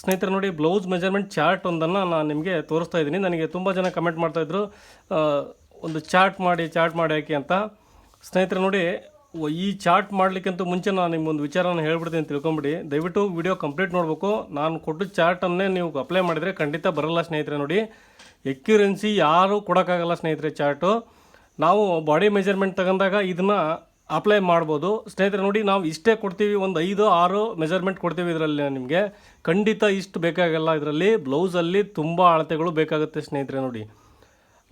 ಸ್ನೇಹಿತರೆ ನೋಡಿ blouse measurement chart ಒಂದನ್ನು ನಾನು ನಿಮಗೆ ತೋರಿಸ್ತಾ ಇದ್ದೀನಿ. ನನಗೆ ತುಂಬ ಜನ ಕಮೆಂಟ್ ಮಾಡ್ತಾಯಿದ್ರು ಒಂದು ಚಾರ್ಟ್ ಮಾಡಿ ಚಾರ್ಟ್ ಮಾಡಿ ಹಾಕಿ ಅಂತ. ಸ್ನೇಹಿತರೆ ನೋಡಿ, ಈ ಚಾರ್ಟ್ ಮಾಡಲಿಕ್ಕಿಂತ ಮುಂಚೆ ನಾನು ನಿಮ್ಮೊಂದು ವಿಚಾರನ ಹೇಳ್ಬಿಡ್ತೀನಿ ತಿಳ್ಕೊಂಬಿಡಿ. ದಯವಿಟ್ಟು ವಿಡಿಯೋ ಕಂಪ್ಲೀಟ್ ನೋಡಬೇಕು. ನಾನು ಕೊಟ್ಟ ಚಾರ್ಟನ್ನೇ ನೀವು ಅಪ್ಲೈ ಮಾಡಿದರೆ ಖಂಡಿತ ಬರಲ್ಲ ಸ್ನೇಹಿತರೆ ನೋಡಿ. ಎಕ್ಯೂರೆನ್ಸಿ ಯಾರೂ ಕೊಡೋಕ್ಕಾಗಲ್ಲ ಸ್ನೇಹಿತರೆ ಚಾರ್ಟು ನಾವು ಬಾಡಿ ಮೆಜರ್ಮೆಂಟ್ ತಗೊಂಡಾಗ ಇದನ್ನು ಅಪ್ಲೈ ಮಾಡ್ಬೋದು. ಸ್ನೇಹಿತರೆ, ನೋಡಿ, ನಾವು ಇಷ್ಟೇ ಕೊಡ್ತೀವಿ, ಒಂದು ಐದು, ಆರು ಮೆಜರ್ಮೆಂಟ್ ಕೊಡ್ತೀವಿ ಇದರಲ್ಲಿ ನಿಮಗೆ. ಖಂಡಿತ ಇಷ್ಟು ಬೇಕಾಗಲ್ಲ ಇದರಲ್ಲಿ. ಬ್ಲೌಸಲ್ಲಿ ತುಂಬ ಅಳತೆಗಳು ಬೇಕಾಗುತ್ತೆ ಸ್ನೇಹಿತರೆ, ನೋಡಿ.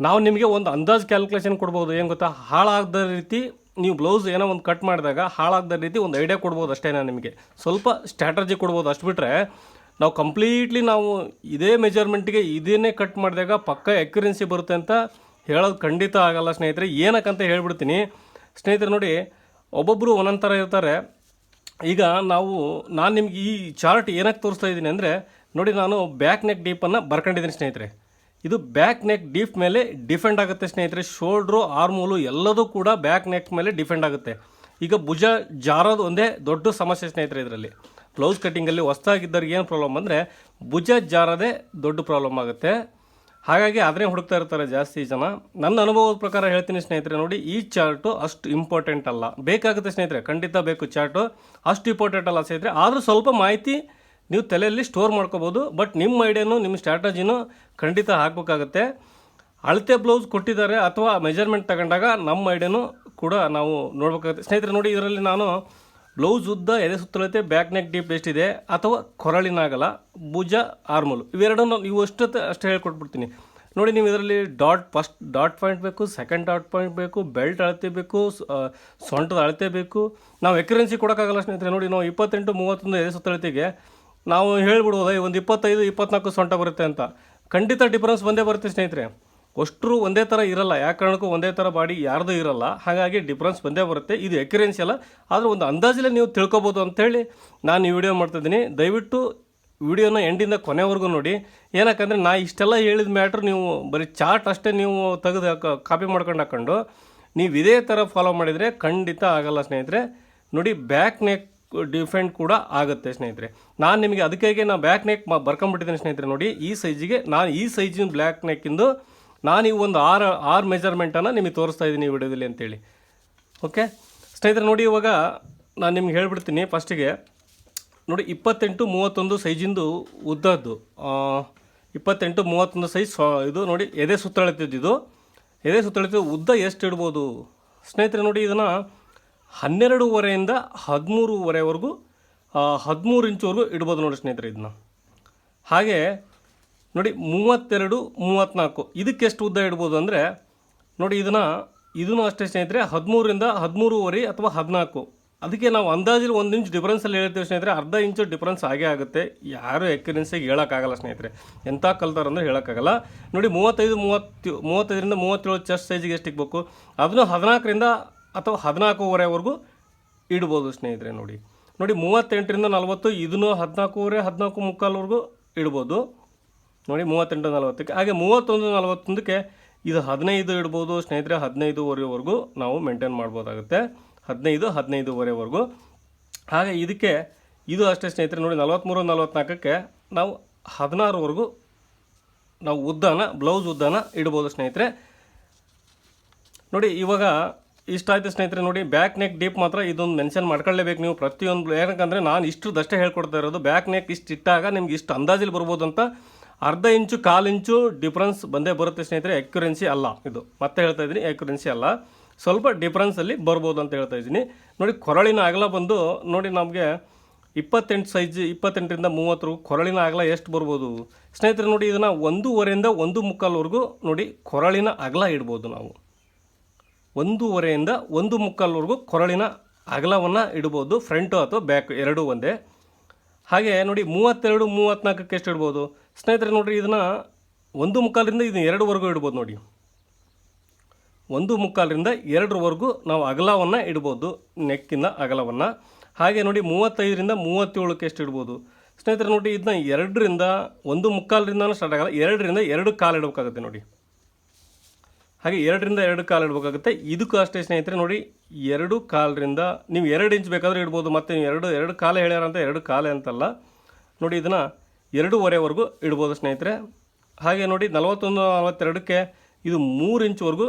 ನಾವು ನಿಮಗೆ ಒಂದು ಅಂದಾಜು ಕ್ಯಾಲ್ಕುಲೇಷನ್ ಕೊಡ್ಬೋದು. ಏನು ಗೊತ್ತಾ? ಹಾಳಾಗದ ರೀತಿ ನೀವು ಬ್ಲೌಸ್ ಏನೋ ಒಂದು ಕಟ್ ಮಾಡಿದಾಗ ಹಾಳಾಗದ ರೀತಿ ಒಂದು ಐಡಿಯಾ ಕೊಡ್ಬೋದು ಅಷ್ಟೇ ನಾನು ನಿಮಗೆ. ಸ್ವಲ್ಪ ಸ್ಟ್ರಾಟಜಿ ಕೊಡ್ಬೋದು. ಅಷ್ಟು ಬಿಟ್ಟರೆ ನಾವು ಕಂಪ್ಲೀಟ್ಲಿ ನಾವು ಇದೇ ಮೆಜರ್ಮೆಂಟ್ಗೆ ಇದನ್ನೇ ಕಟ್ ಮಾಡಿದಾಗ ಪಕ್ಕ ಎಕ್ಯುರೆನ್ಸಿ ಬರುತ್ತೆ ಅಂತ ಹೇಳೋದು ಖಂಡಿತ ಆಗಲ್ಲ ಸ್ನೇಹಿತರೆ. ಏನಕ್ಕಂತ ಹೇಳ್ಬಿಡ್ತೀನಿ. ಸ್ನೇಹಿತರೆ ನೋಡಿ ಒಬ್ಬೊಬ್ಬರು ಒಂದೊಂದು ಥರ ಇರ್ತಾರೆ. ಈಗ ನಾವು, ನಾನು ನಿಮ್ಗೆ ಈ ಚಾರ್ಟ್ ಏನಕ್ಕೆ ತೋರಿಸ್ತಾ ಇದ್ದೀನಿ ಅಂದರೆ, ನೋಡಿ ನಾನು ಬ್ಯಾಕ್ ನೆಕ್ ಡೀಪನ್ನು ಬರ್ಕೊಂಡಿದ್ದೀನಿ ಸ್ನೇಹಿತರೆ. ಇದು ಬ್ಯಾಕ್ ನೆಕ್ ಡೀಪ್ ಮೇಲೆ ಡಿಫೆಂಡ್ ಆಗುತ್ತೆ ಸ್ನೇಹಿತರೆ. ಶೋಲ್ಡ್ರು ಆರ್ಮೂಲು ಎಲ್ಲದೂ ಕೂಡ ಬ್ಯಾಕ್ ನೆಕ್ ಮೇಲೆ ಡಿಫೆಂಡ್ ಆಗುತ್ತೆ. ಈಗ ಭುಜ ಜಾರೋದು ಒಂದೇ ದೊಡ್ಡ ಸಮಸ್ಯೆ ಸ್ನೇಹಿತರೆ ಇದರಲ್ಲಿ. ಬ್ಲೌಸ್ ಕಟ್ಟಿಂಗಲ್ಲಿ ಹೊಸ್ದಾಗಿದ್ದವ್ರಿಗೆ ಏನು ಪ್ರಾಬ್ಲಮ್ ಅಂದರೆ, ಭುಜ ಜಾರದೇ ದೊಡ್ಡ ಪ್ರಾಬ್ಲಮ್ ಆಗುತ್ತೆ. ಹಾಗಾಗಿ ಅದನ್ನೇ ಹುಡುಕ್ತಾ ಇರ್ತಾರೆ ಜಾಸ್ತಿ ಜನ. ನನ್ನ ಅನುಭವದ ಪ್ರಕಾರ ಹೇಳ್ತೀನಿ ಸ್ನೇಹಿತರೆ ನೋಡಿ, ಈ ಚಾರ್ಟು ಅಷ್ಟು ಇಂಪಾರ್ಟೆಂಟ್ ಅಲ್ಲ. ಬೇಕಾಗುತ್ತೆ ಸ್ನೇಹಿತರೆ, ಖಂಡಿತ ಬೇಕು ಚಾರ್ಟು ಅಷ್ಟು ಇಂಪಾರ್ಟೆಂಟ್ ಅಲ್ಲ ಸ್ನೇಹಿತರೆ. ಆದರೂ ಸ್ವಲ್ಪ ಮಾಹಿತಿ ನೀವು ತಲೆಯಲ್ಲಿ ಸ್ಟೋರ್ ಮಾಡ್ಕೋಬೋದು ಬಟ್ ನಿಮ್ಮ ಐಡಿಯಾನು ನಿಮ್ಮ ಸ್ಟ್ರಾಟಜಿನೂ ಖಂಡಿತ ಹಾಕಬೇಕಾಗತ್ತೆ. ಅಳತೆ ಬ್ಲೌಸ್ ಕೊಟ್ಟಿದ್ದಾರೆ ಅಥವಾ ಮೆಜರ್ಮೆಂಟ್ ತಗೊಂಡಾಗ ನಮ್ಮ ಐಡಿಯಾನು ಕೂಡ ನಾವು ನೋಡ್ಬೇಕಾಗುತ್ತೆ. ಸ್ನೇಹಿತರೆ ನೋಡಿ, ಇದರಲ್ಲಿ ನಾನು ಬ್ಲೌಸ್ ಉದ್ದ ಎದೆ ಸುತ್ತಳತೆ ಬ್ಯಾಕ್ ನೆಕ್ ಡೀಪ್ ಇದೆ ಅಥವಾ ಕೊರಳಿನಾಗಲ ಭುಜ ಆರ್ಮಲ್ ಇವೆರಡನ್ನು ನೀವು ಅಷ್ಟೊತ್ತು ಅಷ್ಟು ಹೇಳ್ಕೊಟ್ಬಿಡ್ತೀನಿ. ನೋಡಿ ನೀವು ಇದರಲ್ಲಿ ಡಾಟ್ ಫಸ್ಟ್ ಡಾಟ್ ಪಾಯಿಂಟ್ ಬೇಕು ಸೆಕೆಂಡ್ ಡಾಟ್ ಪಾಯಿಂಟ್ ಬೇಕು ಬೆಲ್ಟ್ ಅಳತೆ ಬೇಕು ಸೊಂಟದ ಅಳತೆ ಬೇಕು. ನಾವು ಎಕ್ಯುರೆನ್ಸಿ ಕೊಡೋಕ್ಕಾಗಲ್ಲ ಸ್ನೇಹಿತರೆ. ನೋಡಿ ನಾವು ಇಪ್ಪತ್ತೆಂಟು ಮೂವತ್ತೊಂದು ಎದೆ ಸುತ್ತಳತೆಗೆ ನಾವು ಹೇಳ್ಬಿಡ್ಬೋದು "ಏ, ಒಂದು ಇಪ್ಪತ್ತೈದು ಇಪ್ಪತ್ನಾಲ್ಕು ಸೊಂಟ ಬರುತ್ತೆ ಅಂತ. ಖಂಡಿತ ಡಿಫರೆನ್ಸ್ ಬಂದೇ ಬರುತ್ತೆ ಸ್ನೇಹಿತರೆ. ಅಷ್ಟರು ಒಂದೇ ಥರ ಇರಲ್ಲ. ಯಾವ ಕಾರಣಕ್ಕೂ ಒಂದೇ ಥರ ಬಾಡಿ ಯಾರ್ದು ಇರಲ್ಲ. ಹಾಗಾಗಿ ಡಿಫ್ರೆನ್ಸ್ ಬಂದೇ ಬರುತ್ತೆ. ಇದು ಎಕ್ಯುರೆನ್ಸಿ ಅಲ್ಲ. ಆದರೂ ಒಂದು ಅಂದಾಜಲ್ಲೇ ನೀವು ತಿಳ್ಕೊಬೋದು ಅಂಥೇಳಿ ನಾನು ಈ ವಿಡಿಯೋ ಮಾಡ್ತಿದ್ದೀನಿ ದಯವಿಟ್ಟು ವಿಡಿಯೋನ ಎಂಡಿಂದ ಕೊನೆವರೆಗೂ ನೋಡಿ. ಏನಕ್ಕಂದರೆ ನಾ ಇಷ್ಟೆಲ್ಲ ಹೇಳಿದ ಮ್ಯಾಟ್ರ್ ನೀವು ಬರೀ ಚಾರ್ಟ್ ಅಷ್ಟೇ ನೀವು ತೆಗೆದು ಕಾಪಿ ಮಾಡ್ಕೊಂಡು ಹಾಕ್ಕೊಂಡು ನೀವು ಇದೇ ಥರ ಫಾಲೋ ಮಾಡಿದರೆ ಖಂಡಿತ ಆಗಲ್ಲ ಸ್ನೇಹಿತರೆ. ನೋಡಿ ಬ್ಯಾಕ್ ನೆಕ್ ಡಿಫೆಂಡ್ ಕೂಡ ಆಗುತ್ತೆ ಸ್ನೇಹಿತರೆ. ನಾನು ನಿಮಗೆ ಅದಕ್ಕಾಗಿ ನಾನು ಬ್ಯಾಕ್ ನೆಕ್ ಬರ್ಕೊಂಬಿಟ್ಟಿದ್ದೀನಿ ಸ್ನೇಹಿತರೆ ನೋಡಿ. ಈ ಸೈಜಿಗೆ ನಾನು ಈ ಸೈಜಿನ ಬ್ಲ್ಯಾಕ್ ನೆಕ್ಕಿಂದು ನಾನು ಈ ಒಂದು ಆರು ಆರು ಮೆಜರ್ಮೆಂಟನ್ನು ನಿಮಗೆ ತೋರಿಸ್ತಾ ಇದ್ದೀನಿ ವಿಡಿಯೋದಲ್ಲಿ ಅಂತೇಳಿ. ಓಕೆ ಸ್ನೇಹಿತರೆ, ನೋಡಿ ಇವಾಗ ನಾನು ನಿಮ್ಗೆ ಹೇಳ್ಬಿಡ್ತೀನಿ. ಫಸ್ಟಿಗೆ ನೋಡಿ ಇಪ್ಪತ್ತೆಂಟು ಮೂವತ್ತೊಂದು ಸೈಜಿಂದು ಉದ್ದದ್ದು. ಇಪ್ಪತ್ತೆಂಟು ಮೂವತ್ತೊಂದು ಸೈಜ್ ಸೊ ಇದು ನೋಡಿ ಎದೆ ಇದು ಎದೆ ಸುತ್ತಳತಿದ್ದು ಉದ್ದ ಎಷ್ಟು ಇಡ್ಬೋದು? ಸ್ನೇಹಿತರೆ, ನೋಡಿ ಇದನ್ನು ಹನ್ನೆರಡೂವರೆಯಿಂದ ಹದಿಮೂರುವರೆವರೆಗೂ ಹದಿಮೂರು ಇಂಚುವರೆಗೂ ಇಡ್ಬೋದು ನೋಡಿ ಸ್ನೇಹಿತರೆ ಇದನ್ನ. ಹಾಗೆ ನೋಡಿ, ಮೂವತ್ತೆರಡು ಮೂವತ್ತ್ನಾಲ್ಕು ಇದಕ್ಕೆ ಎಷ್ಟು ಉದ್ದ ಇಡ್ಬೋದು ಅಂದರೆ, ನೋಡಿ, ಇದನ್ನು ಇದನ್ನು ಅಷ್ಟೇ ಸ್ನೇಹಿತರೆ ಹದಿಮೂರರಿಂದ ಹದಿಮೂರುವರೆ ಅಥವಾ ಹದಿನಾಲ್ಕು. ಅದಕ್ಕೆ ನಾವು ಅಂದಾಜಲ್ಲಿ ಒಂದು ಇಂಚ್ ಡಿಫ್ರೆನ್ಸಲ್ಲಿ ಹೇಳ್ತೀವಿ ಸ್ನೇಹಿತರೆ, ಅರ್ಧ ಇಂಚು ಡಿಫ್ರೆನ್ಸ್ ಆಗೇ ಆಗುತ್ತೆ. ಯಾರು ಎಕ್ಯುರೆನ್ಸಿಗೆ ಹೇಳೋಕ್ಕಾಗಲ್ಲ ಸ್ನೇಹಿತರೆ. ಎಂಥ ಕಲ್ತಾರೆ ಅಂದರೆ ಹೇಳೋಕ್ಕಾಗಲ್ಲ. ನೋಡಿ, ಮೂವತ್ತೈದು, ಮೂವತ್ತು, ಮೂವತ್ತೈದರಿಂದ ಮೂವತ್ತೇಳು ಚೆಸ್ಟ್ ಸೈಜಿಗೆ ಎಷ್ಟು ಇಕ್ಬೇಕು? ಅದನ್ನು ಹದಿನಾಲ್ಕರಿಂದ ಅಥವಾ ಹದಿನಾಲ್ಕೂವರೆವರೆಗೂ ಇಡ್ಬೋದು ಸ್ನೇಹಿತರೆ ನೋಡಿ. ನೋಡಿ, ಮೂವತ್ತೆಂಟರಿಂದ ನಲವತ್ತು, ಇದನ್ನು ಹದಿನಾಲ್ಕೂವರೆ, ಹದಿನಾಲ್ಕು ಮುಕ್ಕಾಲ್ವರೆಗೂ ಇಡ್ಬೋದು. ನೋಡಿ, ಮೂವತ್ತೆಂಟು ನಲವತ್ತಕ್ಕೆ. ಹಾಗೆ ಮೂವತ್ತೊಂದು ನಲವತ್ತೊಂದಕ್ಕೆ ಇದು ಹದಿನೈದು ಇಡ್ಬೋದು. ಸ್ನೇಹಿತರೆ, ಹದಿನೈದುವರೆವರೆಗೂ ನಾವು ಮೇಂಟೈನ್ ಮಾಡ್ಬೋದಾಗುತ್ತೆ. ಹದಿನೈದು, ಹದಿನೈದುವರೆವರೆಗೂ. ಹಾಗೆ ಇದಕ್ಕೆ, ಇದು ಅಷ್ಟೇ ಸ್ನೇಹಿತರೆ, ನೋಡಿ ನಲವತ್ತ್ಮೂರು ನಲವತ್ತ್ನಾಲ್ಕಕ್ಕೆ ನಾವು ಹದಿನಾರುವರೆಗೂ ನಾವು ಉದ್ದಾನ ಬ್ಲೌಸ್ ಉದ್ದಾನ ಇಡ್ಬೋದು ಸ್ನೇಹಿತರೆ. ನೋಡಿ, ಇವಾಗ ಇಷ್ಟ ಆಯ್ತು ಸ್ನೇಹಿತರೆ, ನೋಡಿ ಬ್ಯಾಕ್ ನೆಕ್ ಡೀಪ್ ಮಾತ್ರ ಇದೊಂದು ಮೆನ್ಷನ್ ಮಾಡ್ಕೊಳ್ಳೇಬೇಕು ನೀವು. ಪ್ರತಿಯೊಂದು ಏನಕ್ಕಂದರೆ ನಾನು ಇಷ್ಟದಷ್ಟೇ ಹೇಳ್ಕೊಡ್ತಾ ಇರೋದು. ಬ್ಯಾಕ್ ನೆಕ್ ಇಷ್ಟು ಇಟ್ಟಾಗ ನಿಮ್ಗೆ ಇಷ್ಟು ಅಂದಾಜಲ್ಲಿ ಬರ್ಬೋದು ಅಂತ ಅರ್ಧ ಇಂಚು ಕಾಲು ಇಂಚು ಡಿಫ್ರೆನ್ಸ್ ಬಂದೇ ಬರುತ್ತೆ ಸ್ನೇಹಿತರೆ ಎಕ್ಯುರೆನ್ಸಿ ಅಲ್ಲ ಇದು. ಮತ್ತೆ ಹೇಳ್ತಾ ಇದ್ದೀನಿ ಎಕ್ಯುರೆನ್ಸಿ ಅಲ್ಲ. ಸ್ವಲ್ಪ ಡಿಫ್ರೆನ್ಸಲ್ಲಿ ಬರ್ಬೋದು ಅಂತ ಹೇಳ್ತಾ ಇದ್ದೀನಿ. ನೋಡಿ, ಕೊರಳಿನ ಅಗಲ ಬಂದು, ನೋಡಿ ನಮಗೆ ಇಪ್ಪತ್ತೆಂಟು ಸೈಜ್ ಇಪ್ಪತ್ತೆಂಟರಿಂದ ಮೂವತ್ತರು ಕೊರಳಿನ ಅಗಲ ಎಷ್ಟು ಬರ್ಬೋದು? ಸ್ನೇಹಿತರೆ, ನೋಡಿ ಇದನ್ನು ಒಂದೂವರೆಯಿಂದ ಒಂದು ಮುಕ್ಕಾಲ್ವರೆಗೂ ನೋಡಿ ಕೊರಳಿನ ಅಗಲ ಇಡ್ಬೋದು ನಾವು. ಒಂದೂವರೆಯಿಂದ ಒಂದು ಮುಕ್ಕಾಲ್ವರೆಗೂ ಕೊರಳಿನ ಅಗಲವನ್ನು ಇಡ್ಬೋದು ಫ್ರಂಟು ಅಥವಾ ಬ್ಯಾಕ್ ಎರಡೂ ಒಂದೇ. ಹಾಗೆ ನೋಡಿ ಮೂವತ್ತೆರಡು ಮೂವತ್ತ್ನಾಲ್ಕಕ್ಕೆ ಎಷ್ಟು ಇಡ್ಬೋದು? ಸ್ನೇಹಿತರೆ ನೋಡಿರಿ, ಇದನ್ನು ಒಂದು ಮುಕ್ಕಾಲಿಂದ ಇದನ್ನ ಎರಡುವರೆಗೂ ಇಡ್ಬೋದು ನೋಡಿ. ಒಂದು ಮುಕ್ಕಾಲರಿಂದ ಎರಡರವರೆಗೂ ನಾವು ಅಗಲವನ್ನು ಇಡ್ಬೋದು, ನೆಕ್ಕಿನ ಅಗಲವನ್ನು. ಹಾಗೆ ನೋಡಿ ಮೂವತ್ತೈದರಿಂದ ಮೂವತ್ತೇಳಕ್ಕೆ ಎಷ್ಟು ಇಡ್ಬೋದು? ಸ್ನೇಹಿತರೆ ನೋಡಿ ಇದನ್ನ ಎರಡರಿಂದ ಒಂದು ಮುಕ್ಕಾಲರಿಂದನೂ ಸ್ಟಾರ್ಟ್ ಆಗಲ್ಲ, ಎರಡರಿಂದ ಎರಡು ಕಾಲು ಇಡಬೇಕಾಗುತ್ತೆ ನೋಡಿ. ಹಾಗೆ ಎರಡರಿಂದ ಎರಡು ಕಾಲು ಇಡಬೇಕಾಗುತ್ತೆ. ಇದಕ್ಕೂ ಅಷ್ಟೇ ಸ್ನೇಹಿತರೆ, ನೋಡಿ, ಎರಡು ಕಾಲರಿಂದ ನೀವು ಎರಡು ಇಂಚ್ ಬೇಕಾದರೂ ಇಡ್ಬೋದು, ಮತ್ತು ನೀವು ಎರಡು ಎರಡು ಕಾಲು ಹೇಳ್ಯಾರಂತ ಎರಡು ಕಾಲೇ ಅಂತಲ್ಲ. ನೋಡಿ, ಇದನ್ನು ಎರಡೂವರೆವರೆಗೂ ಇಡ್ಬೋದು ಸ್ನೇಹಿತರೆ. ಹಾಗೆ ನೋಡಿ, ನಲವತ್ತೊಂದು, ನಲವತ್ತೆರಡಕ್ಕೆ ಇದು ಮೂರು ಇಂಚ್ವರೆಗೂ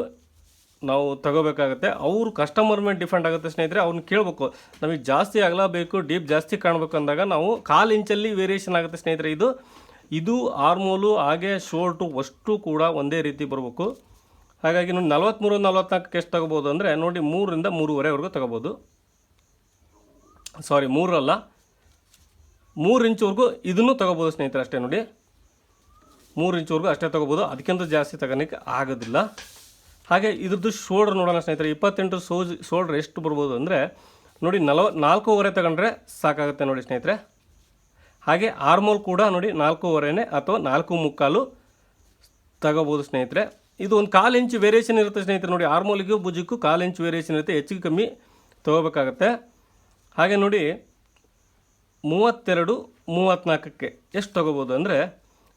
ನಾವು ತಗೋಬೇಕಾಗುತ್ತೆ. ಅವರು ಕಸ್ಟಮರ್ ಮೇಲೆ ಡಿಫೆಂಡ್ ಆಗುತ್ತೆ ಸ್ನೇಹಿತರೆ ಅವ್ರನ್ನ ಕೇಳಬೇಕು. ನಮಗೆ ಜಾಸ್ತಿ ಅಗಲ ಬೇಕು ಡೀಪ್ ಜಾಸ್ತಿ ಕಾಣಬೇಕು ಅಂದಾಗ ನಾವು ಕಾಲು ಇಂಚಲ್ಲಿ ವೇರಿಯೇಷನ್ ಆಗುತ್ತೆ ಸ್ನೇಹಿತರೆ ಇದು. ಇದು ಆರ್ಮೋಲು ಹಾಗೆ ಶೋರ್ಟು ಅಷ್ಟು ಕೂಡ ಒಂದೇ ರೀತಿ ಬರಬೇಕು. ಹಾಗಾಗಿ ನೋಡಿ ನಲ್ವತ್ತ್ಮೂರು ನಲ್ವತ್ನಾಲ್ಕಕ್ಕೆ ಎಷ್ಟು ತಗೋಬೋದು ಅಂದರೆ ನೋಡಿ ಮೂರರಿಂದ ಮೂರುವರೆವರೆಗೂ ತಗೋಬೋದು. ಸಾರಿ ಮೂರಲ್ಲ. ಮೂರು ಇಂಚುವರೆಗೂ ಇದನ್ನು ತಗೋಬೋದು ಸ್ನೇಹಿತರೆ ಅಷ್ಟೇ ನೋಡಿ. ಮೂರು ಇಂಚುವರೆಗೂ ಅಷ್ಟೇ ತಗೋಬೋದು. ಅದಕ್ಕಿಂತ ಜಾಸ್ತಿ ತಗೋಲಿಕ್ಕೆ ಆಗೋದಿಲ್ಲ. ಹಾಗೆ ಇದ್ರದ್ದು ಶೋಲ್ಡ್ರ್ ನೋಡೋಣ ಸ್ನೇಹಿತರೆ. ಇಪ್ಪತ್ತೆಂಟು ಸೋಜ್ ಶೋಲ್ಡ್ರ್ ಎಷ್ಟು ಬರ್ಬೋದು ಅಂದರೆ ನೋಡಿ ನಲವ, ನಾಲ್ಕೂವರೆ ತಗೊಂಡ್ರೆ ಸಾಕಾಗುತ್ತೆ ನೋಡಿ ಸ್ನೇಹಿತರೆ. ಹಾಗೆ ಆರ್ಮೋಲ್ ಕೂಡ ನೋಡಿ ನಾಲ್ಕೂವರೆನೇ ಅಥವಾ ನಾಲ್ಕು ಮುಕ್ಕಾಲು ತಗೋಬೋದು ಸ್ನೇಹಿತರೆ. ಇದು ಒಂದು ಕಾಲು ಇಂಚು ವೇರಿಯೇಷನ್ ಇರುತ್ತೆ ಸ್ನೇಹಿತರೆ ನೋಡಿ, ಆರ್ಮೋಲಿಗೂ ಭುಜಕ್ಕೂ ಕಾಲು ಇಂಚು ವೇರಿಯೇಷನ್ ಇರುತ್ತೆ, ಹೆಚ್ಚಿಗೆ ಕಮ್ಮಿ ತೊಗೋಬೇಕಾಗತ್ತೆ. ಹಾಗೆ ನೋಡಿ, ಮೂವತ್ತೆರಡು ಮೂವತ್ತ್ನಾಲ್ಕಕ್ಕೆ ಎಷ್ಟು ತೊಗೋಬೋದು ಅಂದರೆ,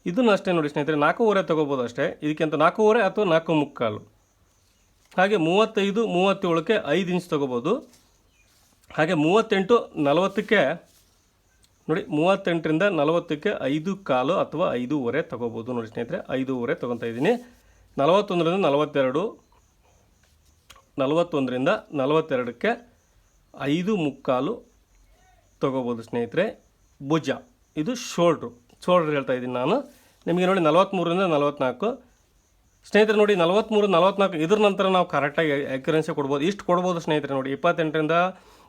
ಇದನ್ನು ಅಷ್ಟೇ ನೋಡಿ ಸ್ನೇಹಿತರೆ, ನಾಲ್ಕೂವರೆ ತೊಗೋಬೋದು ಅಷ್ಟೇ. ಇದಕ್ಕಿಂತ ನಾಲ್ಕೂವರೆ ಅಥವಾ ನಾಲ್ಕು ಮುಕ್ಕಾಲು. ಹಾಗೆ ಮೂವತ್ತೈದು, ಮೂವತ್ತೇಳಕ್ಕೆ ಐದು ಇಂಚ್ ತೊಗೋಬೋದು. ಹಾಗೆ ಮೂವತ್ತೆಂಟು, ನಲವತ್ತಕ್ಕೆ, ನೋಡಿ, ಮೂವತ್ತೆಂಟರಿಂದ ನಲವತ್ತಕ್ಕೆ ಐದು ಕಾಲು ಅಥವಾ ಐದೂವರೆ ತೊಗೋಬೋದು ನೋಡಿ ಸ್ನೇಹಿತರೆ, ಐದೂವರೆ ತೊಗೊತಾ ಇದ್ದೀನಿ. ನಲವತ್ತೊಂದರಿಂದ ನಲವತ್ತೆರಡು, ನಲವತ್ತೊಂದರಿಂದ ನಲವತ್ತೆರಡಕ್ಕೆ ಐದು ಮುಕ್ಕಾಲು ತೊಗೋಬೋದು ಸ್ನೇಹಿತರೆ. ಭುಜ, ಇದು ಶೋಲ್ಡ್ರು ಶೋಲ್ಡ್ರ್ ಹೇಳ್ತಾ ಇದ್ದೀನಿ ನಾನು. ನಿಮಗೆ ನೋಡಿ ನಲವತ್ತ್ಮೂರರಿಂದ ನಲವತ್ತ್ನಾಲ್ಕು ಸ್ನೇಹಿತರೆ ನೋಡಿ ನಲವತ್ತ್ಮೂರು ನಲವತ್ತ್ನಾಲ್ಕು ಇದ್ರ ನಂತರ ನಾವು ಕರೆಕ್ಟಾಗಿ ಅಕ್ಯುರೆನ್ಸಿ ಕೊಡ್ಬೋದು. ಇಷ್ಟು ಕೊಡ್ಬೋದು ಸ್ನೇಹಿತರೆ ನೋಡಿ. ಇಪ್ಪತ್ತೆಂಟರಿಂದ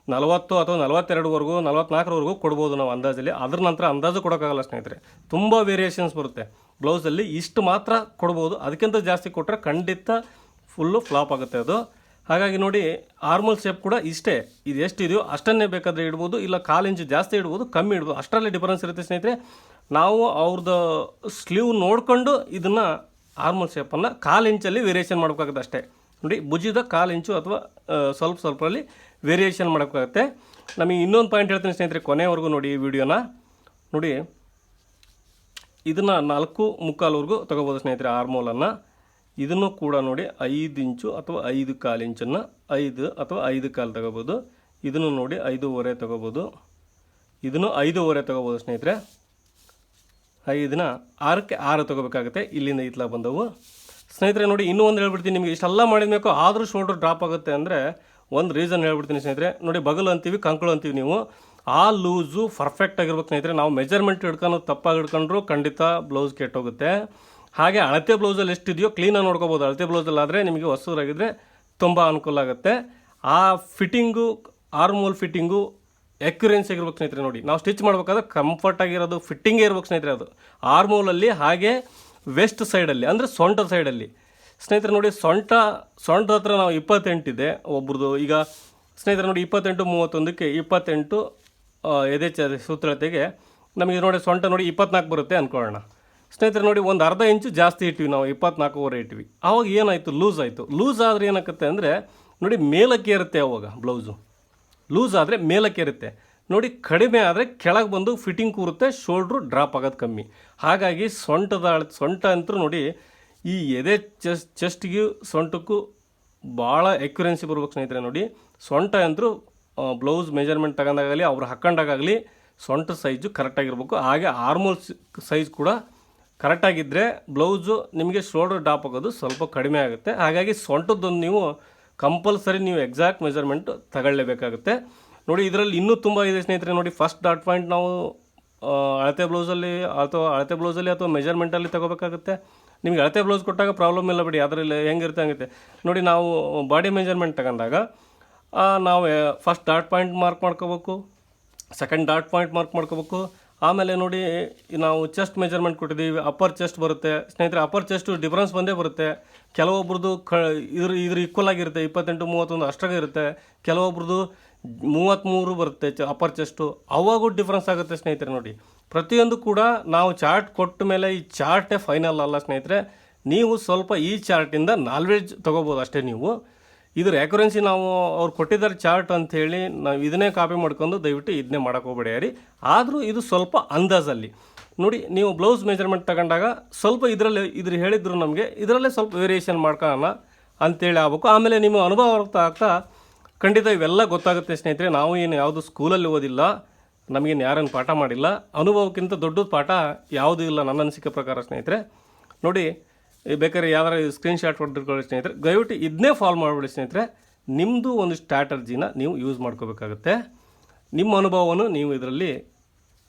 ನಲವತ್ತು ಅಥವಾ ನಲವತ್ತೆರಡುವರೆಗೂ, ನಲವತ್ನಾಲ್ಕರವರೆಗೂ ಕೊಡ್ಬೋದು ನಾವು ಅಂದಾಜಲ್ಲಿ. ಅದ್ರ ನಂತರ ಅಂದಾಜು ಕೊಡೋಕ್ಕಾಗಲ್ಲ ಸ್ನೇಹಿತರೆ. ತುಂಬ ವೇರಿಯೇಷನ್ಸ್ ಬರುತ್ತೆ. ಬ್ಲೌಸಲ್ಲಿ ಇಷ್ಟು ಮಾತ್ರ ಕೊಡ್ಬೋದು. ಅದಕ್ಕಿಂತ ಜಾಸ್ತಿ ಕೊಟ್ಟರೆ ಖಂಡಿತ ಫುಲ್ಲು ಫ್ಲಾಪ್ ಆಗುತ್ತೆ ಅದು. ಹಾಗಾಗಿ ನೋಡಿ ಆರ್ಮಲ್ ಶೇಪ್ ಕೂಡ ಇಷ್ಟೇ. ಇದು ಎಷ್ಟು ಇದೆಯೋ ಅಷ್ಟನ್ನೇ ಬೇಕಾದರೆ ಇಡ್ಬೋದು. ಇಲ್ಲ ಕಾಲು ಇಂಚು ಜಾಸ್ತಿ ಇಡ್ಬೋದು, ಕಮ್ಮಿ ಇಡ್ಬೋದು. ಅಷ್ಟರಲ್ಲಿ ಡಿಫರೆನ್ಸ್ ಇರುತ್ತೆ ಸ್ನೇಹಿತರೆ. ನಾವು ಅವ್ರದ್ದು ಸ್ಲೀವ್ ನೋಡಿಕೊಂಡು ಇದನ್ನು ಆರ್ಮಲ್ ಶೇಪನ್ನು ಕಾಲು ಇಂಚಲ್ಲಿ ವೇರಿಯೇಷನ್ ಮಾಡಬೇಕಾಗುತ್ತೆ ಅಷ್ಟೇ. ನೋಡಿ, ಭುಜದ ಕಾಲು ಇಂಚು ಅಥವಾ ಸ್ವಲ್ಪ ಸ್ವಲ್ಪರಲ್ಲಿ ವೇರಿಯೇಷನ್ ಮಾಡೋಕ್ಕಾಗುತ್ತೆ ನಮಗೆ ಇನ್ನೊಂದು ಪಾಯಿಂಟ್ ಹೇಳ್ತೀನಿ ಸ್ನೇಹಿತರೆ ಕೊನೆವರೆಗೂ ನೋಡಿ ಈ ವಿಡಿಯೋನ ನೋಡಿ ಇದನ್ನು ನಾಲ್ಕು ಮುಕ್ಕಾಲ್ವರೆಗೂ ತೊಗೋಬೋದು ಸ್ನೇಹಿತರೆ ಆರ್ಮೋಲನ್ನು ಇದನ್ನು ಕೂಡ ನೋಡಿ ಐದು ಇಂಚು ಅಥವಾ ಐದು ಕಾಲು ಇಂಚನ್ನು, ಐದು ಅಥವಾ ಐದು ಕಾಲು ತಗೋಬೋದು. ಇದನ್ನು ನೋಡಿ ಐದೂವರೆ ತಗೋಬೋದು. ಇದನ್ನು ಐದೂವರೆ ತಗೋಬೋದು ಸ್ನೇಹಿತರೆ. ಐದನ್ನ ಆರಕ್ಕೆ ಆರು ತೊಗೋಬೇಕಾಗುತ್ತೆ. ಇಲ್ಲಿಂದ ಇತ್ಲ ಬಂದವು. ಸ್ನೇಹಿತರೆ ನೋಡಿ, ಇನ್ನೂ ಒಂದು ಹೇಳ್ಬಿಡ್ತೀನಿ ನಿಮಗೆ. ಇಷ್ಟೆಲ್ಲ ಮಾಡಿದ್ಮೇಕು ಆದರೂ ಶೋಲ್ಡ್ರ್ ಡ್ರಾಪ್ ಆಗುತ್ತೆ ಅಂದರೆ ಒಂದು ರೀಸನ್ ಹೇಳ್ಬಿಡ್ತೀನಿ ಸ್ನೇಹಿತರೆ. ನೋಡಿ, ಬಗಲು ಅಂತೀವಿ, ಕಂಕಳು ಅಂತೀವಿ ನೀವು. ಆ ಲೂಸು ಪರ್ಫೆಕ್ಟ್ ಆಗಿರ್ಬೇಕು ಸ್ನೇಹಿತರೆ. ನಾವು ಮೆಜರ್ಮೆಂಟ್ ಹಿಡ್ಕೊಂಡು ತಪ್ಪಾಗಿ ಹಿಡ್ಕೊಂಡ್ರು ಖಂಡಿತ ಬ್ಲೌಸ್ ಕೆಟ್ಟೋಗುತ್ತೆ. ಹಾಗೆ ಅಳತೆ ಬ್ಲೌಸಲ್ಲಿ ಎಷ್ಟಿದೆಯೋ ಕ್ಲೀನಾಗಿ ನೋಡ್ಕೋಬೋದು. ಅಳತೆ ಬ್ಲೌಸಲ್ಲಿ ಆದರೆ ನಿಮಗೆ ಹೊಸೂರಾಗಿದ್ದರೆ ತುಂಬ ಅನುಕೂಲ ಆಗುತ್ತೆ. ಆ ಫಿಟ್ಟಿಂಗು ಆರ್ಮೋಲ್ ಫಿಟ್ಟಿಂಗು ಎಕ್ಯುರೆನ್ಸ್ ಆಗಿರ್ಬೇಕು ಸ್ನೇಹಿತರೆ ನೋಡಿ. ನಾವು ಸ್ಟಿಚ್ ಮಾಡ್ಬೇಕಾದ್ರೆ ಕಂಫರ್ಟ್ ಆಗಿರೋದು ಫಿಟ್ಟಿಂಗೇ ಇರ್ಬೇಕು ಸ್ನೇಹಿತರೆ ಅದು. ಆರ್ಮೋಲಲ್ಲಿ ಹಾಗೆ ವೆಸ್ಟ್ ಸೈಡಲ್ಲಿ ಅಂದರೆ ಸೊಂಟದ ಸೈಡಲ್ಲಿ ಸ್ನೇಹಿತರೆ ನೋಡಿ, ಸೊಂಟ ಸೊಂಟದ ಹತ್ರ ನಾವು ಇಪ್ಪತ್ತೆಂಟಿದೆ ಒಬ್ರದ್ದು. ಈಗ ಸ್ನೇಹಿತರೆ ನೋಡಿ, ಇಪ್ಪತ್ತೆಂಟು ಮೂವತ್ತೊಂದಕ್ಕೆ ಇಪ್ಪತ್ತೆಂಟು ಆ, ಎದೆ ಚ ಸೂತ್ರತೆಗೆ ನಮಗೆ ನೋಡಿ ಸೊಂಟ ನೋಡಿ ಇಪ್ಪತ್ನಾಲ್ಕು ಬರುತ್ತೆ ಅಂದ್ಕೊಳ್ಳೋಣ ಸ್ನೇಹಿತರೆ ನೋಡಿ ಒಂದು ಅರ್ಧ ಇಂಚು ಜಾಸ್ತಿ ಇಟ್ವಿ ನಾವು ಇಪ್ಪತ್ನಾಲ್ಕೂವರೆ ಇಟ್ವಿ ಆವಾಗ ಏನಾಯಿತು? ಲೂಸ್ ಆಯಿತು. ಲೂಸ್ ಆದರೆ ಏನಾಗುತ್ತೆ ಅಂದರೆ ನೋಡಿ ಮೇಲಕ್ಕೆ ಇರುತ್ತೆ ಅವಾಗ ಬ್ಲೌಸು. ಲೂಸ್ ಆದರೆ ಮೇಲಕ್ಕೆ ಇರುತ್ತೆ ನೋಡಿ ಕಡಿಮೆ ಆದರೆ ಕೆಳಗೆ ಬಂದು ಫಿಟ್ಟಿಂಗ್ ಕೂರುತ್ತೆ ಶೋಲ್ಡ್ರು ಡ್ರಾಪ್ ಆಗೋದು ಕಮ್ಮಿ. ಹಾಗಾಗಿ ಸೊಂಟದ ಸೊಂಟ ಅಂತೂ ನೋಡಿ ಈ ಎದೆ ಚೆಸ್ಟ್ ಚೆಸ್ಟ್ಗೂ ಸೊಂಟಕ್ಕೂ ಭಾಳ ಎಕ್ಯುರೆನ್ಸಿ ಬರ್ಬೇಕು ಸ್ನೇಹಿತರೆ ನೋಡಿ. ಸೊಂಟ ಅಂತೂ ಬ್ಲೌಸ್ ಮೆಜರ್ಮೆಂಟ್ ತಗೊಂಡಾಗಲಿ ಅವ್ರು ಹಾಕೊಂಡಾಗಲಿ ಸೊಂಟ ಸೈಜು ಕರೆಕ್ಟಾಗಿರ್ಬೇಕು ಹಾಗೆ ಆರ್ಮೋಲ್ ಸೈಜ್ ಕೂಡ ಕರೆಕ್ಟಾಗಿದ್ದರೆ ಬ್ಲೌಸು ನಿಮಗೆ ಶೋಲ್ಡರ್ ಡಾಪ್ ಆಗೋದು ಸ್ವಲ್ಪ ಕಡಿಮೆ ಆಗುತ್ತೆ. ಹಾಗಾಗಿ ಸೊಂಟದ್ದೊಂದು ನೀವು ಕಂಪಲ್ಸರಿ ನೀವು ಎಕ್ಸಾಕ್ಟ್ ಮೆಜರ್ಮೆಂಟ್ ತಗೊಳ್ಳೇಬೇಕಾಗುತ್ತೆ. ನೋಡಿ, ಇದರಲ್ಲಿ ಇನ್ನೂ ತುಂಬ ಇದೆ ಸ್ನೇಹಿತರೆ, ನೋಡಿ ಫಸ್ಟ್ ಡಾಟ್ ಪಾಯಿಂಟ್ ನಾವು ಅಳತೆ ಬ್ಲೌಸಲ್ಲಿ ಅಥವಾ ಅಳತೆ ಬ್ಲೌಸಲ್ಲಿ ಅಥವಾ ಮೆಜರ್ಮೆಂಟಲ್ಲಿ ತಗೋಬೇಕಾಗುತ್ತೆ. ನಿಮಗೆ ಅಳತೆ ಬ್ಲೌಸ್ ಕೊಟ್ಟಾಗ ಪ್ರಾಬ್ಲಮ್ ಇಲ್ಲ ಬಿಡಿ, ಅದರಲ್ಲಿ ಹೆಂಗಿರುತ್ತೆ ಹಂಗಿರುತ್ತೆ. ನೋಡಿ, ನಾವು ಬಾಡಿ ಮೆಜರ್ಮೆಂಟ್ ತಗೊಂಡಾಗ ನಾವು ಫಸ್ಟ್ ಡಾಟ್ ಪಾಯಿಂಟ್ ಮಾರ್ಕ್ ಮಾಡ್ಕೋಬೇಕು ಸೆಕೆಂಡ್ ಡಾಟ್ ಪಾಯಿಂಟ್ ಮಾರ್ಕ್ ಮಾಡ್ಕೋಬೇಕು. ಆಮೇಲೆ ನೋಡಿ, ನಾವು ಚೆಸ್ಟ್ ಮೆಜರ್ಮೆಂಟ್ ಕೊಟ್ಟಿದ್ದೀವಿ ಅಪ್ಪರ್ ಚೆಸ್ಟ್ ಬರುತ್ತೆ. ಸ್ನೇಹಿತರೆ ಅಪ್ಪರ್ ಚೆಸ್ಟು ಡಿಫ್ರೆನ್ಸ್ ಬಂದೇ ಬರುತ್ತೆ. ಕೆಲವೊಬ್ರದ್ದು ಕ, ಇದ್ರ ಇದ್ರ ಈಕ್ವಲ್ ಆಗಿರುತ್ತೆ, ಇಪ್ಪತ್ತೆಂಟು, ಮೂವತ್ತೊಂದು ಅಷ್ಟಾಗೆ ಇರುತ್ತೆ. ಕೆಲವೊಬ್ರದ್ದು ಮೂವತ್ತ್ಮೂರು ಬರುತ್ತೆ ಚ ಅಪ್ಪರ್ ಚೆಸ್ಟು ಅವಾಗೂ ಡಿಫ್ರೆನ್ಸ್ ಆಗುತ್ತೆ ಸ್ನೇಹಿತರೆ ನೋಡಿ. ಪ್ರತಿಯೊಂದು ಕೂಡ ನಾವು ಚಾರ್ಟ್ ಕೊಟ್ಟ ಮೇಲೆ ಈ ಚಾರ್ಟೇ ಫೈನಲ್ ಅಲ್ಲ ಸ್ನೇಹಿತರೆ. ನೀವು ಸ್ವಲ್ಪ ಈ ಚಾರ್ಟಿಂದ ನಾಲ್ವೇಜ್ ತೊಗೋಬೋದು ಅಷ್ಟೇ ನೀವು. ಇದ್ರ ಆ್ಯಕ್ಯುರೆನ್ಸಿ ನಾವು ಅವ್ರು ಕೊಟ್ಟಿದ್ದಾರೆ ಚಾರ್ಟ್ ಅಂಥೇಳಿ ನಾವು ಇದನ್ನೇ ಕಾಪಿ ಮಾಡ್ಕೊಂಡು ದಯವಿಟ್ಟು ಇದನ್ನೇ ಮಾಡೋಕೆ ಹೋಗ್ಬೇಡಿ ಆದರೂ ಇದು ಸ್ವಲ್ಪ ಅಂದಾಜಲ್ಲಿ. ನೋಡಿ, ನೀವು ಬ್ಲೌಸ್ ಮೆಜರ್ಮೆಂಟ್ ತಗೊಂಡಾಗ ಸ್ವಲ್ಪ ಇದರಲ್ಲಿ, ಇದ್ರ ಹೇಳಿದ್ರು ನಮಗೆ, ಇದರಲ್ಲೇ ಸ್ವಲ್ಪ ವೇರಿಯೇಷನ್ ಮಾಡ್ಕೊಳ್ಳೋಣ ಅಂತೇಳಿ ಆಗ್ಬೇಕು. ಆಮೇಲೆ ನಿಮ್ಮ ಅನುಭವ ಆಗ್ತಾ ಆಗ್ತಾ, ಖಂಡಿತ ಇವೆಲ್ಲ ಗೊತ್ತಾಗುತ್ತೆ ಸ್ನೇಹಿತರೆ. ನಾವು ಏನು ಯಾವುದು ಸ್ಕೂಲಲ್ಲಿ ಓದಿಲ್ಲ, ನಮಗೇನು ಯಾರನ್ನು ಪಾಠ ಮಾಡಿಲ್ಲ. ಅನುಭವಕ್ಕಿಂತ ದೊಡ್ಡದು ಪಾಠ ಯಾವುದೂ ಇಲ್ಲ ನನ್ನ ಅನಿಸಿಕೆ ಪ್ರಕಾರ ಸ್ನೇಹಿತರೆ. ನೋಡಿ ಬೇಕಾದ್ರೆ ಯಾವ್ದಾರ ಸ್ಕ್ರೀನ್ ಶಾಟ್ ಸ್ನೇಹಿತರೆ. ದಯವಿಟ್ಟು ಇದನ್ನೇ ಫಾಲೋ ಮಾಡಿಬಿಡಿ ಸ್ನೇಹಿತರೆ. ನಿಮ್ಮದು ಒಂದು ಸ್ಟ್ರಾಟರ್ಜಿನ ನೀವು ಯೂಸ್ ಮಾಡ್ಕೋಬೇಕಾಗತ್ತೆ. ನಿಮ್ಮ ಅನುಭವವನ್ನು ನೀವು ಇದರಲ್ಲಿ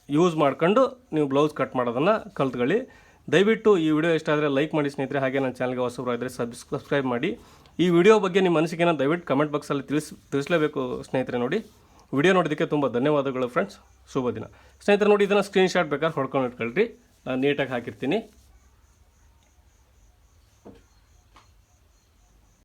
ಯೂಸ್ ಮಾಡ್ಕೊಂಡು ನೀವು ಬ್ಲೌಸ್ ಕಟ್ ಮಾಡೋದನ್ನು ಕಲ್ತ್ಕೊಳ್ಳಿ. ದಯವಿಟ್ಟು ಈ ವಿಡಿಯೋ ಇಷ್ಟ ಆದರೆ ಲೈಕ್ ಮಾಡಿ ಸ್ನೇಹಿತರೆ. ಹಾಗೆ ನನ್ನ ಚಾನಲ್ಗೆ ಹೊಸಬ್ರು ಸಬ್ ಸಬ್ಸ್ಕ್ರೈಬ್ ಮಾಡಿ. ಈ ವಿಡಿಯೋ ಬಗ್ಗೆ ನಿಮ್ಮ ಅನಿಸಿಕೆನ ದಯವಿಟ್ಟು ಕಮೆಂಟ್ ಬಾಕ್ಸಲ್ಲಿ ತಿಳಿಸ್ ತಿಳಿಸಲೇಬೇಕು ಸ್ನೇಹಿತರೆ ನೋಡಿ. ವಿಡಿಯೋ ನೋಡೋದಕ್ಕೆ ತುಂಬ ಧನ್ಯವಾದಗಳು ಫ್ರೆಂಡ್ಸ್ ಶುಭ ದಿನ. ಸ್ನೇಹಿತರೆ ನೋಡಿ, ಇದನ್ನು ಸ್ಕ್ರೀನ್ ಶಾಟ್ ಬೇಕಾದ್ರೆ ಹೊಡ್ಕೊಂಡು ಇಟ್ಕೊಳ್ರಿ. ನಾನು ನೀಟಾಗಿ ಹಾಕಿರ್ತೀನಿ.